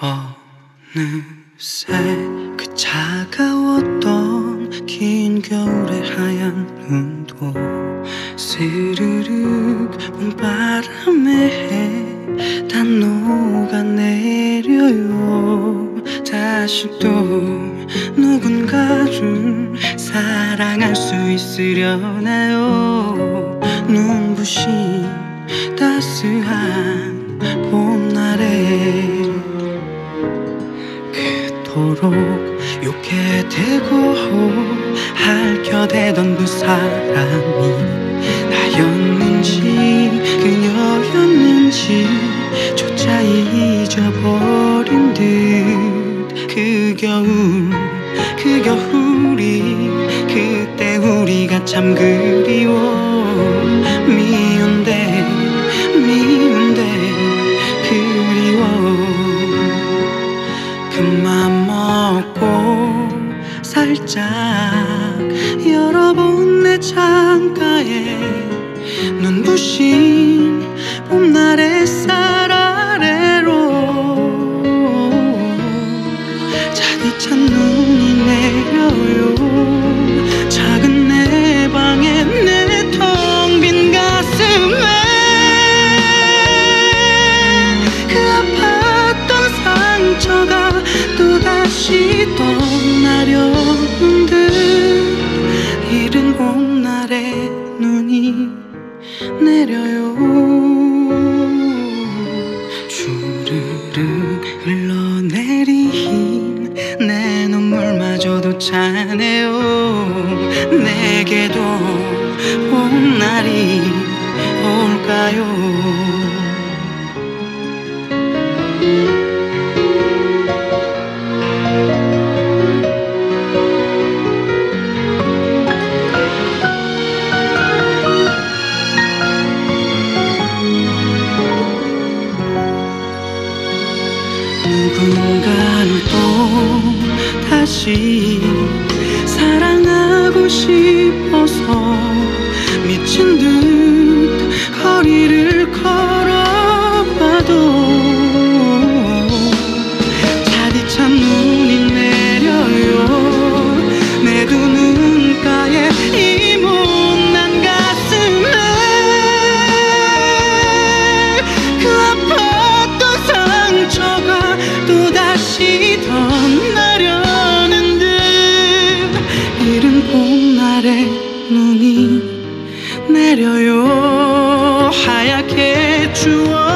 어느새 그 차가웠던 긴 겨울의 하얀 눈도 스르륵 봄바람에 다 녹아내려요. 다시 또 누군가를 사랑할 수 있으려나요? 눈부신 따스한 봄날에 그토록 욕해대고 핥혀대던 그 사람이 나였는지 그녀였는지 조차 잊어버린 듯. 그 겨울 그 겨울이 그때 우리가 참 그 창가에 눈부신 봄날 햇살 아래로 차디찬 눈이 내려요. 작은 내 방에 내 텅 빈 가슴에 그 아팠던 상처가 또다시 떠나려는 듯 이른 봄 흘러내린 내 눈물마저도 차네요. 내게도 봄날이 올까요 누군가를 또 다시 사랑하고 싶 아래 눈이 내려요. 하얗게 주워